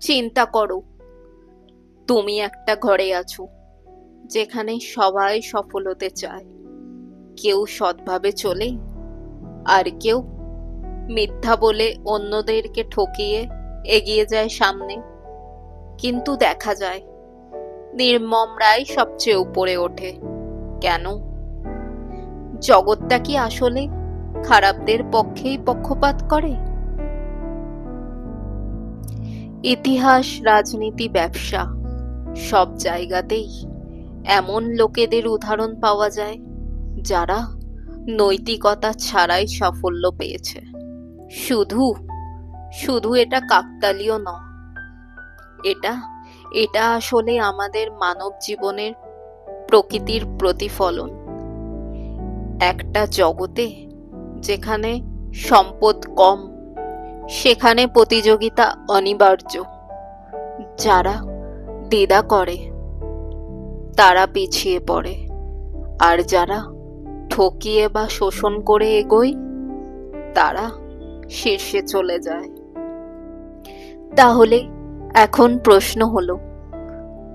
চিন্তা করো। তুমি একটা ঘরে আছো, যেখানে সবাই সফল হতে চায়। কেউ সৎভাবে চলে, আর কেউ মিথ্যা বলে অন্যদেরকে ঠকিয়ে এগিয়ে যায় সামনে। কিন্তু দেখা যায় নির্মমরাই সবচেয়ে উপরে ওঠে। কেন? জগৎটা কি আসলে খারাপদের পক্ষেই পক্ষপাত করে? ইতিহাস, রাজনীতি, ব্যবসা, সব জায়গাতেই এমন লোকেদের উদাহরণ পাওয়া যায় যারা নৈতিকতা ছাড়াই সাফল্য পেয়েছে। শুধু শুধু এটা কাকতালীয় নয়, এটা এটা আসলে আমাদের মানব জীবনের প্রকৃতির প্রতিফলন। একটা জগতে যেখানে সম্পদ কম সেখানে প্রতিযোগিতা অনিবার্য। যারা দ্বিধা করে, তারা পিছিয়ে পড়ে। আর যারা ঠকিয়ে বা শোষণ করে এগোয়, তারা শীর্ষে চলে যায়। তাহলে এখন প্রশ্ন হলো,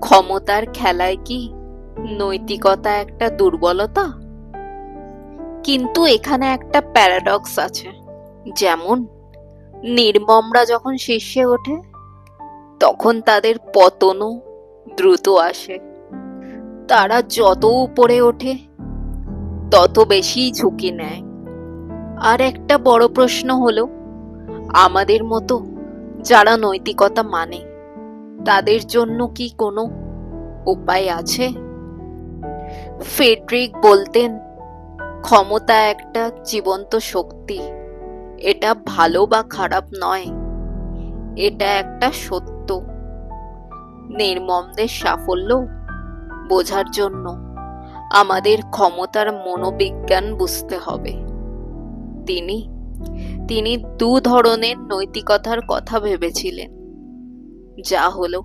ক্ষমতার খেলায় কি নৈতিকতা একটা দুর্বলতা? কিন্তু এখানে একটা প্যারাডক্স আছে, যেমন নির্মমরা যখন শীর্ষে ওঠে, তখন তাদের পতনও দ্রুত আসে। তারা যত উপরে ওঠে, তত বেশি ঝুঁকি নেয়। আর একটা বড় প্রশ্ন হলো, আমাদের মতো যারা নৈতিকতা মানে তাদের জন্য কি কোনো উপায় আছে? ফেডরিক বলতেন, ক্ষমতা একটা জীবন্ত শক্তি। এটা ভালো বা খারাপ নয়। এটা একটা সত্য। নির্মমদের সাফল্য বোঝার জন্য আমাদের ক্ষমতার মনোবিজ্ঞান বুঝতে হবে। তিনি তিনি দু ধরনের নৈতিকতার কথা ভেবেছিলেন। যা হলো,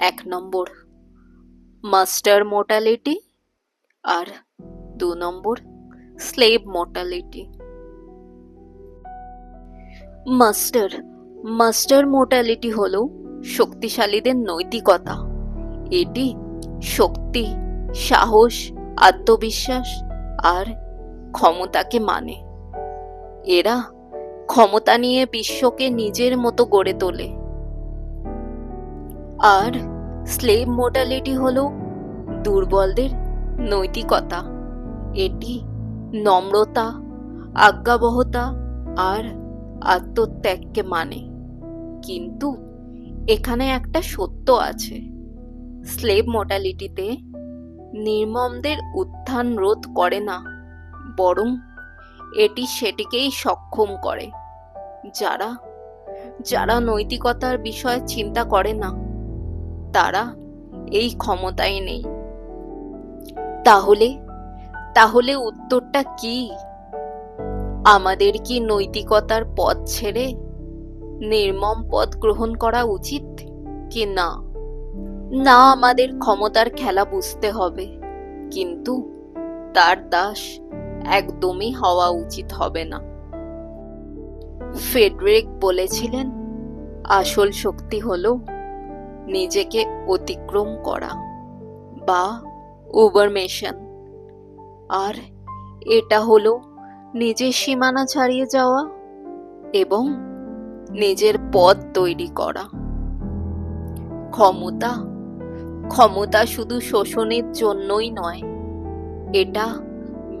এক নম্বর, মাস্টার মোটালিটি আর দু নম্বর, slave morality master master morality হলো শক্তিশালীদের নৈতিকতা। এটি শক্তি, সাহস, আত্মবিশ্বাস আর ক্ষমতাকে মানে। এরা ক্ষমতা নিয়ে বিশ্বকে নিজের মতো গড়ে তোলে। আর স্লেভ মোটালিটি হলো দুর্বলদের নৈতিকতা। এটি নম্রতা, আজ্ঞাবহতা আর আত্মত্যাগকে মানে। কিন্তু এখানে একটা সত্য আছে। স্লেভ মোটালিটিতে নির্মমদের উত্থান রোধ করে না, বরং এটি সেটিকেই সক্ষম করে। যারা যারা নৈতিকতার বিষয়ে চিন্তা করে না, তারা এই ক্ষমতায় নেই। তাহলে তাহলে উত্তরটা কি? আমাদের কি নৈতিকতার পথ ছেড়ে নির্মম পথ গ্রহণ করা উচিত কি না? না, আমাদের ক্ষমতার খেলা বুঝতে হবে, কিন্তু তার দাস একদমই হওয়া উচিত হবে না। ফেডরিক বলেছিলেন, আসল শক্তি হলো নিজেকে অতিক্রম করা বা উবারমেশন। আর এটা হলো নিজের সীমানা ছাড়িয়ে যাওয়া এবং নিজের পথ তৈরি করা। ক্ষমতা ক্ষমতা শুধু শোষণের জন্যই নয়, এটা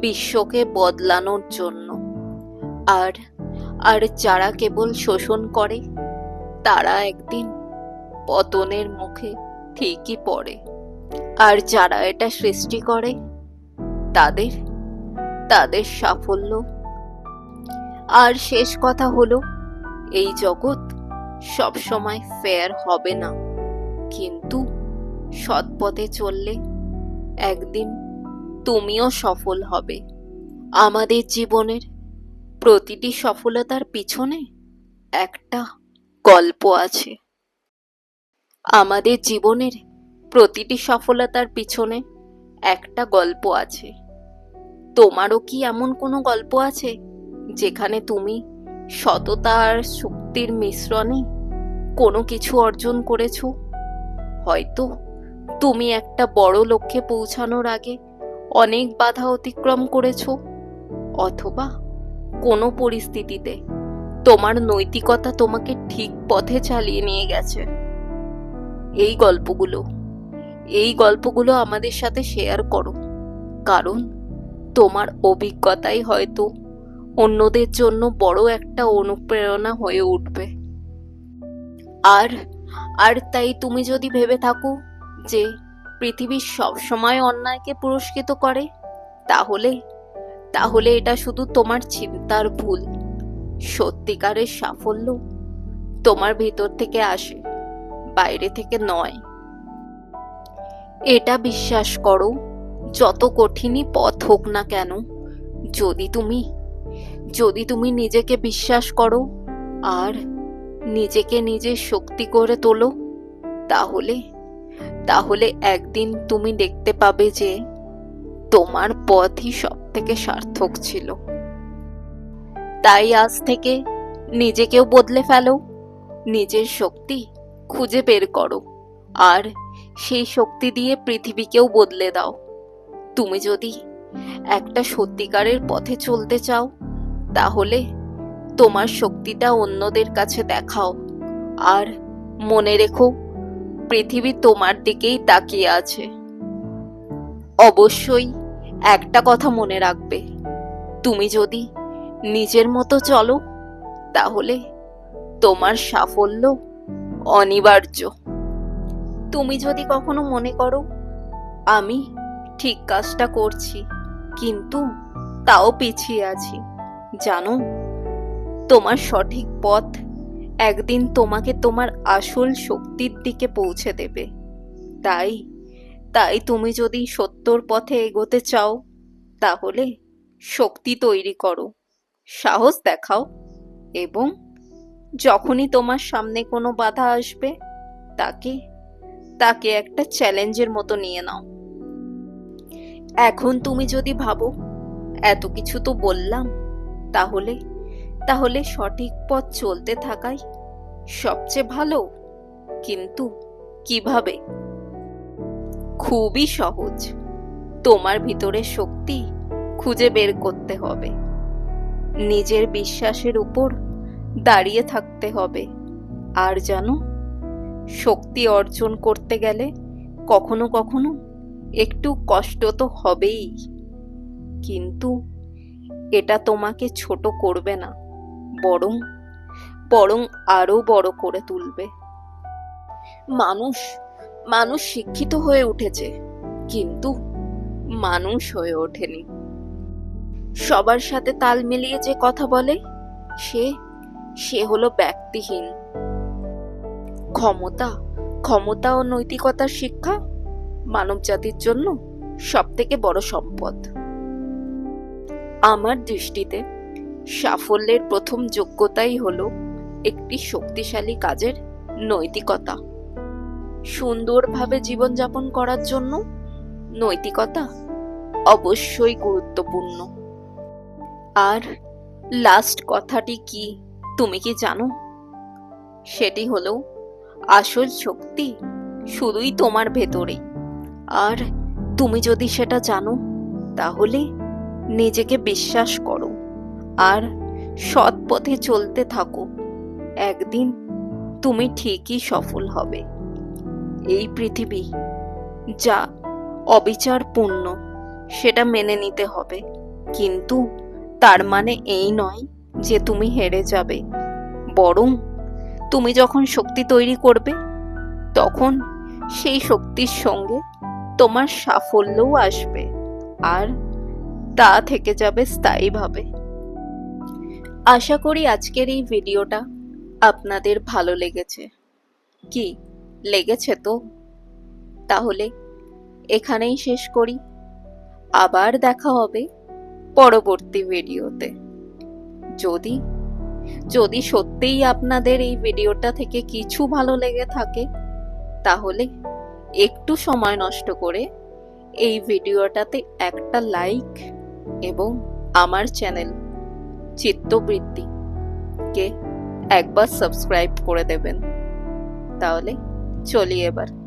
বিশ্বকে বদলানোর জন্য। আর আর যারা কেবল শোষণ করে, তারা একদিন পতনের মুখে ঠিকই পড়ে। আর যারা এটা সৃষ্টি করে, তাদের তাদের সাফল্য। আর শেষ কথা হলো, এই জগৎ সবসময় ফেয়ার হবে না। কিন্তু সৎ পথে চললে একদিন তুমিও সফল হবে। আমাদের জীবনের প্রতিটি সফলতার পিছনে একটা গল্প আছে। আমাদের জীবনের প্রতিটি সফলতার পিছনে একটা গল্প আছে। তোমারও কি এমন কোনো গল্প আছে যেখানে তুমি সততা আর শক্তির মিশ্রণে কোনো কিছু অর্জন করেছ? হয়তো তুমি একটা বড় লক্ষ্যে পৌঁছানোর আগে অনেক বাধা অতিক্রম করেছ, অথবা কোনো পরিস্থিতিতে তোমার নৈতিকতা তোমাকে ঠিক পথে চালিয়ে নিয়ে গেছে। এই গল্পগুলো এই গল্পগুলো আমাদের সাথে শেয়ার করো, কারণ তোমার অভিজ্ঞতাই হয়তো অন্যদের জন্য বড় একটা অনুপ্রেরণা হয়ে উঠবে। আর আর তাই তুমি যদি ভেবে থাকো যে পৃথিবী সবসময় অন্যায়কে পুরস্কৃত করে, তাহলে তাহলে এটা শুধু তোমার চিন্তার ভুল। সত্যিকারের সাফল্য তোমার ভিতর থেকে আসে, বাইরে থেকে নয়। এটা বিশ্বাস করো যত কঠিনই পথ হোক না কেন, যদি তুমি যদি তুমি নিজেকে বিশ্বাস করো আর নিজেকে নিজের শক্তি করে তোলো, তাহলে তাহলে একদিন তুমি দেখতে পাবে যে তোমার পথই সব থেকে সার্থক ছিল। তাই আজ থেকে নিজেকেও বদলে ফেলো, নিজের শক্তি খুঁজে বের করো, আর সেই শক্তি দিয়ে পৃথিবীকেও বদলে দাও। তুমি যদি একটা সত্যিকারের পথে চলতে চাও, তাহলে তোমার শক্তিটা অন্যদের কাছে দেখাও। আর মনে রেখো, পৃথিবী তোমার দিকেই তাকিয়ে আছে। অবশ্যই একটা কথা মনে রাখবে। তুমি যদি নিজের মতো চলো, তাহলে তোমার সাফল্য অনিবার্য। তুমি যদি কখনো মনে করো, আমি ঠিক কাজটা করছি, কিন্তু তাও পিছিয়ে আছি। জানো, তোমার সঠিক পথ একদিন তোমাকে তোমার আসল শক্তির দিকে পৌঁছে দেবে। তাই তাই তুমি যদি সত্যর পথে এগোতে চাও, তাহলে শক্তি তৈরি করো, সাহস দেখাও এবং যখনই তোমার সামনে কোনো বাধা আসবে, তাকে তাকে একটা চ্যালেঞ্জের মতো নিয়ে নাও। এখন তুমি যদি ভাবো, এত কিছু তো বললাম। তাহলে তাহলে সঠিক পথ চলতে থাকাই সবচেয়ে ভালো। কিন্তু কীভাবে? খুবই সহজ। তোমার ভিতরে শক্তি খুঁজে বের করতে হবে। নিজের বিশ্বাসের উপর দাঁড়িয়ে থাকতে হবে। আর জানো, শক্তি অর্জন করতে গেলে কখনো কখনো একটু কষ্ট তো হবেই। কিন্তু এটা তোমাকে ছোট করবে না, বরং বরং আরও বড় করে তুলবে। মানুষ মানুষ শিক্ষিত হয়ে উঠেছে, কিন্তু মানুষ হয়ে ওঠেনি। সবার সাথে তাল মিলিয়ে যে কথা বলে, সে সে হলো ব্যক্তিহীন। ক্ষমতা ক্ষমতা ও নৈতিকতার শিক্ষা মানব জাতির জন্য সব থেকে বড় সম্পদ। আমার দৃষ্টিতে সাফল্যের প্রথম যোগ্যতাই হল একটি শক্তিশালী কাজের নৈতিকতা। সুন্দরভাবে জীবনযাপন করার জন্য নৈতিকতা অবশ্যই গুরুত্বপূর্ণ। আর লাস্ট কথাটি কি তুমি কি জানো? সেটি হলো, আসল শক্তি শুধুই তোমার ভেতরে। আর তুমি যদি সেটা জানো, তাহলে নিজেকে বিশ্বাস করো আর সৎ পথে চলতে থাকো। একদিন তুমি ঠিকই সফল হবে। এই পৃথিবী যা অবিচারপূর্ণ, সেটা মেনে নিতে হবে। কিন্তু তার মানে এই নয় যে তুমি হেরে যাবে। বরং তুমি যখন শক্তি তৈরি করবে, তখন সেই শক্তির সঙ্গে তোমার সাফল্যও আসবে, আর তা থেকে যাবে স্থায়ীভাবে। আশা করি আজকের এই ভিডিওটা আপনাদের ভালো লেগেছে। কি, লেগেছে তো? তাহলে এখানেই শেষ করি। আবার দেখা হবে পরবর্তী ভিডিওতে। যদি যদি সত্যিই আপনাদের এই ভিডিওটা থেকে কিছু ভালো লেগে থাকে, তাহলে একটু সময় নষ্ট করে এই ভিডিওটাতে একটা লাইক এবং আমার চ্যানেল চিত্তবৃত্তি কে একবার সাবস্ক্রাইব করে দেবেন। তাহলে চলি এবার।